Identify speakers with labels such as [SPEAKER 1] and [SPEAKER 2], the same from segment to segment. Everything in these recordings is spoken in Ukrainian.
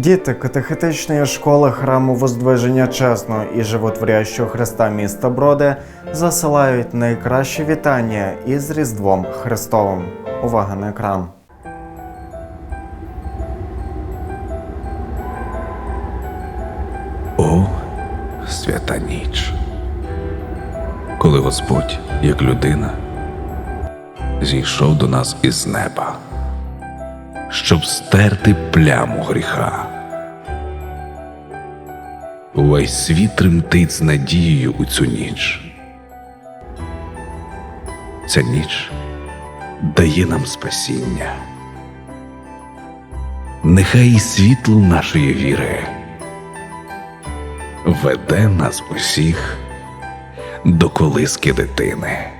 [SPEAKER 1] Діти катехетичної школи храму Воздвиження Чесного і Животворящого Христа міста Броди засилають найкращі вітання із Різдвом Христовим. Увага на екран.
[SPEAKER 2] О, свята ніч, коли Господь, як людина, зійшов до нас із неба, щоб стерти пляму гріха. Увесь світ тремтить з надією у цю ніч. Ця ніч дає нам спасіння. Нехай і світло нашої віри веде нас усіх до колиски дитини.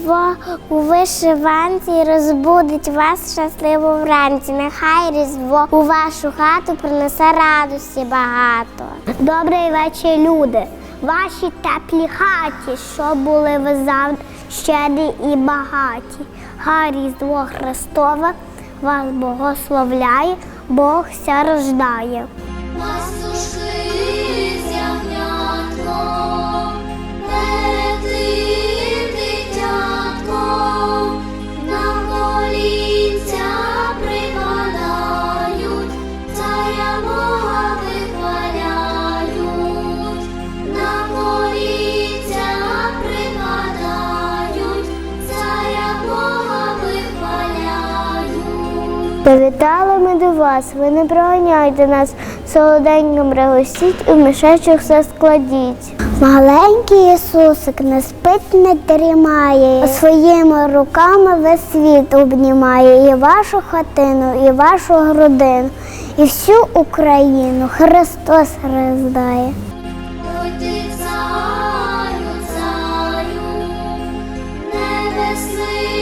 [SPEAKER 3] Різдво у вишиванці розбудить вас щасливо вранці. Нехай Різдво у вашу хату принесе радості багато. Добрий вечір, люди. Ваші теплі хаті, що були ви завжди щедрі і багаті. Хай Різдво Христове вас благословляє, Бог ся рождає. Завітали ми до вас, ви не проганяйте нас, солоденьким пригостіть і в мішечок все складіть. Маленький Ісусик не спить, не дрімає, своїми руками весь світ обнімає. І вашу хатину, і вашу грудину, і всю Україну Христос роздає.
[SPEAKER 4] Царю, царю, небесний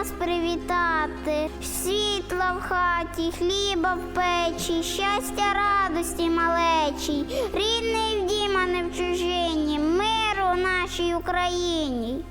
[SPEAKER 3] нас привітати. Світла в хаті, хліба в печі, щастя, радості малечій, рідний в діма не в чужині, миру нашій Україні.